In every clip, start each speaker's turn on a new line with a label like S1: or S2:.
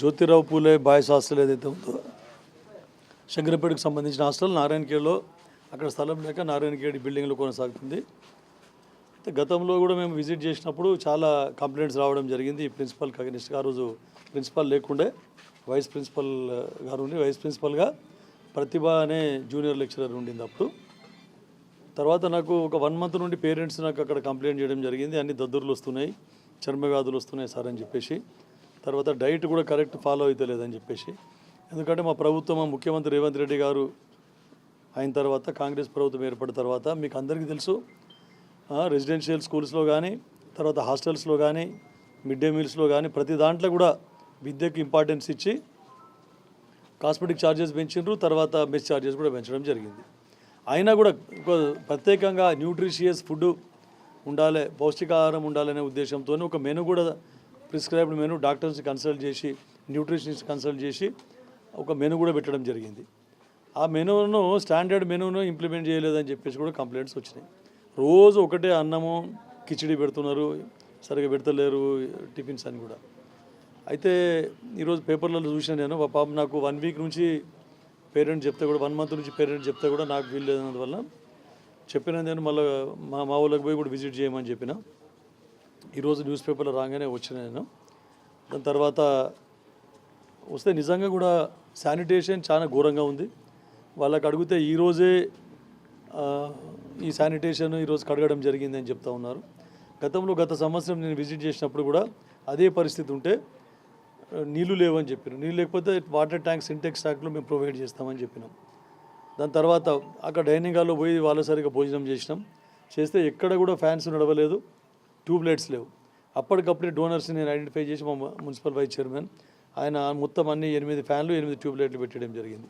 S1: Jyotirao Phule boys hostel ఏదైతే ఉందో శంకరపేటకు సంబంధించిన హాస్టల్ నారాయణఖేడ్లో అక్కడ స్థలం లేక నారాయణఖేడ్ బిల్డింగ్లో కొనసాగుతుంది. అయితే గతంలో కూడా మేము విజిట్ చేసినప్పుడు చాలా కంప్లైంట్స్ రావడం జరిగింది. ఈ ప్రిన్సిపల్ అగనిస్ట్గా ఆ రోజు ప్రిన్సిపల్ లేకుండే వైస్ ప్రిన్సిపల్ గారు ఉండి వైస్ ప్రిన్సిపల్గా ప్రతిభ అనే జూనియర్ లెక్చరర్ ఉండింది అప్పుడు. తర్వాత నాకు ఒక వన్ మంత్ నుండి పేరెంట్స్ నాకు అక్కడ కంప్లైంట్ చేయడం జరిగింది. అన్ని దద్దుర్లు వస్తున్నాయి చర్మ వ్యాధులు వస్తున్నాయి సార్ అని చెప్పేసి. తర్వాత డైట్ కూడా కరెక్ట్ ఫాలో అయితే లేదని చెప్పేసి. ఎందుకంటే మా ప్రభుత్వం మా ముఖ్యమంత్రి రేవంత్ రెడ్డి గారు అయిన తర్వాత కాంగ్రెస్ ప్రభుత్వం ఏర్పడిన తర్వాత మీకు అందరికీ తెలుసు రెసిడెన్షియల్ స్కూల్స్లో కానీ తర్వాత హాస్టల్స్లో కానీ మిడ్ డే మీల్స్లో కానీ ప్రతి దాంట్లో కూడా విద్యకు ఇంపార్టెన్స్ ఇచ్చి కాస్మెటిక్ ఛార్జెస్ పెంచిండ్రు తర్వాత మెస్ ఛార్జెస్ కూడా పెంచడం జరిగింది. అయినా కూడా ఒక ప్రత్యేకంగా న్యూట్రిషియస్ ఫుడ్ ఉండాలి పౌష్టికాహారం ఉండాలనే ఉద్దేశంతో ఒక మెను కూడా ప్రిస్క్రైబ్డ్ మెను డాక్టర్స్ని కన్సల్ట్ చేసి న్యూట్రిషనిస్ట్ కన్సల్ట్ చేసి ఒక మెను కూడా పెట్టడం జరిగింది. ఆ మెనూను స్టాండర్డ్ మెనూను ఇంప్లిమెంట్ చేయలేదని చెప్పేసి కూడా కంప్లైంట్స్ వచ్చినాయి. రోజు ఒకటే అన్నము కిచిడి పెడుతున్నారు సరిగా పెడతలేరు టిఫిన్స్ అని కూడా. అయితే ఈరోజు పేపర్లలో చూసిన నేను పాప నాకు వన్ వీక్ నుంచి పేరెంట్ చెప్తే కూడా వన్ మంత్ నుంచి పేరెంట్ చెప్తే కూడా నాకు వీలు లేనందువల్ల చెప్పిన నేను మళ్ళీ మా మా ఊళ్ళకి పోయి కూడా విజిట్ చేయమని చెప్పిన. ఈరోజు న్యూస్ పేపర్లో రాగానే వచ్చిన నేను. దాని తర్వాత వస్తే నిజంగా కూడా శానిటేషన్ చాలా ఘోరంగా ఉంది. వాళ్ళకి అడిగితే ఈరోజే ఈ శానిటేషన్ ఈరోజు కడగడం జరిగింది అని చెప్తా ఉన్నారు. గతంలో గత సంవత్సరం నేను విజిట్ చేసినప్పుడు కూడా అదే పరిస్థితి ఉంటే నీళ్ళు నీళ్ళు లేవని చెప్పారు నీళ్ళు లేకపోతే వాటర్ ట్యాంక్ సింటెక్స్ ట్యాంక్లో మేము ప్రొవైడ్ చేస్తామని చెప్పినాం. దాని తర్వాత అక్కడ డైనింగ్ హాల్లో పోయి వాళ్ళసరిగా భోజనం చేసినాం. చేస్తే ఎక్కడ కూడా ఫ్యాన్స్ నడవలేదు. ట్యూబ్ లైట్స్ లేవు. అప్పటికప్పుడే డోనర్స్ని నేను ఐడెంటిఫై చేసి మా మున్సిపల్ వైస్ చైర్మన్ ఆయన మొత్తం అన్ని ఎనిమిది ఫ్యాన్లు ఎనిమిది ట్యూబ్ లైట్లు పెట్టడం జరిగింది.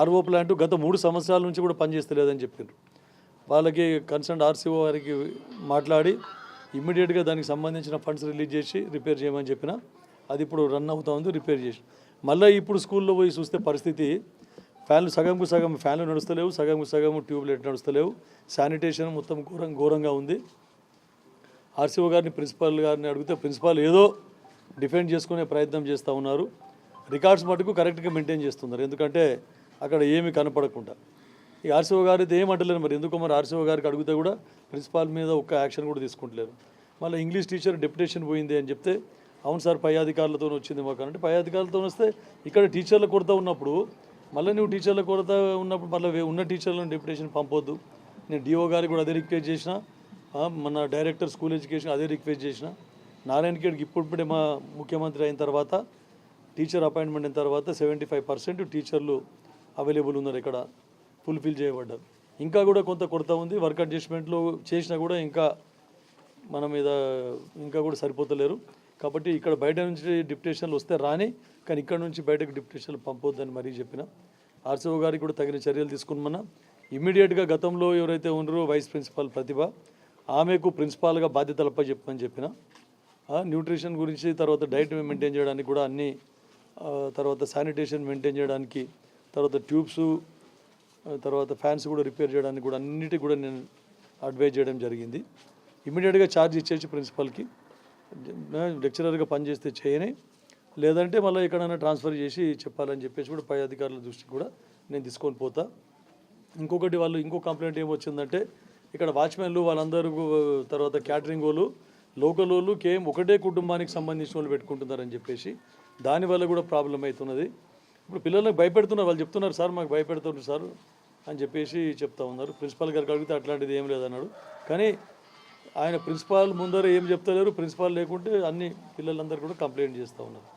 S1: ఆర్ఓ ప్లాంట్ గత మూడు సంవత్సరాల నుంచి కూడా పనిచేస్తలేదని చెప్పారు వాళ్ళకి కన్సర్న్ ఆర్సీఓ వారికి మాట్లాడి ఇమ్మీడియట్గా దానికి సంబంధించిన ఫండ్స్ రిలీజ్ చేసి రిపేర్ చేయమని చెప్పిన అది ఇప్పుడు రన్ అవుతా ఉంది రిపేర్ చేసి. మళ్ళీ ఇప్పుడు స్కూల్లో పోయి చూస్తే పరిస్థితి ఫ్యాన్లు సగంకు సగం ఫ్యాన్లు నడుస్తలేవు సగంకు సగం ట్యూబ్ లైట్ నడుస్తలేవు శానిటేషన్ మొత్తం ఘోరం ఘోరంగా ఉంది. ఆర్సీఓ గారిని ప్రిన్సిపాల్ గారిని అడిగితే ప్రిన్సిపాల్ ఏదో డిఫెండ్ చేసుకునే ప్రయత్నం చేస్తూ ఉన్నారు. రికార్డ్స్ మటుకు కరెక్ట్గా మెయింటైన్ చేస్తున్నారు. ఎందుకంటే అక్కడ ఏమి కనపడకుండా. ఈ ఆర్సీఓ గారు అయితే ఏమంటలేరు మరి? ఎందుకో మరి ఆర్సీఓ గారికి అడిగితే కూడా ప్రిన్సిపాల్ మీద ఒక్క యాక్షన్ కూడా తీసుకుంటలేరు. మళ్ళీ ఇంగ్లీష్ టీచర్ డెప్యుటేషన్ పోయింది అని చెప్తే అవును సార్ పై అధికారులతో వచ్చింది మాకు అంటే పై అధికారులతో వస్తే ఇక్కడ టీచర్ల కొరత ఉన్నప్పుడు మళ్ళీ నువ్వు టీచర్ల కొరత ఉన్నప్పుడు మళ్ళీ ఉన్న టీచర్లను డెప్యుటేషన్ పంపొద్దు. నేను డిఓ గారికి కూడా అదే రిక్వెస్ట్ చేసిన. మన డైరెక్టర్ స్కూల్ ఎడ్యుకేషన్ అదే రిక్వెస్ట్ చేసిన. నారాయణ గేడ్కి ఇప్పుడిప్పుడే మా ముఖ్యమంత్రి అయిన తర్వాత టీచర్ అపాయింట్మెంట్ అయిన తర్వాత సెవెంటీ ఫైవ్ పర్సెంట్ టీచర్లు అవైలబుల్ ఉన్నారు ఇక్కడ ఫుల్ఫిల్ చేయబడ్డారు. ఇంకా కూడా కొంత కొరత ఉంది వర్క్ అడ్జస్ట్మెంట్లో చేసినా కూడా ఇంకా మన మీద ఇంకా కూడా సరిపోతలేరు. కాబట్టి ఇక్కడ బయట నుంచి డిప్యుటేషన్లు వస్తే రాని కానీ ఇక్కడ నుంచి బయటకు డిప్యుటేషన్లు పంపొద్దని మరీ చెప్పిన. ఆర్సీఓ గారికి కూడా తగిన చర్యలు తీసుకున్నామన్నా. ఇమ్మీడియట్గా గతంలో ఎవరైతే ఉన్నారో వైస్ ప్రిన్సిపాల్ ప్రతిభ ఆమెకు ప్రిన్సిపాల్గా బాధ్యతలపై చెప్పమని చెప్పిన ఆ, న్యూట్రిషన్ గురించి తర్వాత డైట్ మెయింటైన్ చేయడానికి కూడా అన్ని తర్వాత శానిటేషన్ మెయింటైన్ చేయడానికి తర్వాత ట్యూబ్స్ తర్వాత ఫ్యాన్స్ కూడా రిపేర్ చేయడానికి కూడా అన్నిటికి కూడా నేను అడ్వైజ్ చేయడం జరిగింది. ఇమీడియట్గా ఛార్జ్ ఇచ్చేసి ప్రిన్సిపల్కి లెక్చరర్గా పనిచేస్తే చేయని లేదంటే మళ్ళీ ఎక్కడైనా ట్రాన్స్ఫర్ చేసి చెప్పాలని చెప్పేసి కూడా పై అధికారుల దృష్టికి కూడా నేను తీసుకొని పోతా. ఇంకొకటి వాళ్ళు ఇంకో కంప్లైంట్ ఏమొచ్చిందంటే ఇక్కడ వాచ్మెన్లు వాళ్ళందరూ తర్వాత క్యాటరింగ్ వాళ్ళు లోకల్ వాళ్ళు కేవలం ఒకటే కుటుంబానికి సంబంధించిన వాళ్ళు పెట్టుకుంటున్నారని చెప్పేసి దానివల్ల కూడా ప్రాబ్లం అవుతున్నది. ఇప్పుడు పిల్లలకు భయపెడుతున్నారు వాళ్ళు చెప్తున్నారు సార్ మాకు భయపెడుతున్నారు సార్ అని చెప్పేసి చెప్తా ఉన్నారు. ప్రిన్సిపాల్ గారికి అడిగితే అట్లాంటిది ఏం లేదన్నాడు కానీ ఆయన ప్రిన్సిపాల్ ముందర ఏం చెప్తలేరు ప్రిన్సిపాల్ లేకుంటే అన్ని పిల్లలందరూ కూడా కంప్లైంట్ చేస్తూ ఉన్నారు.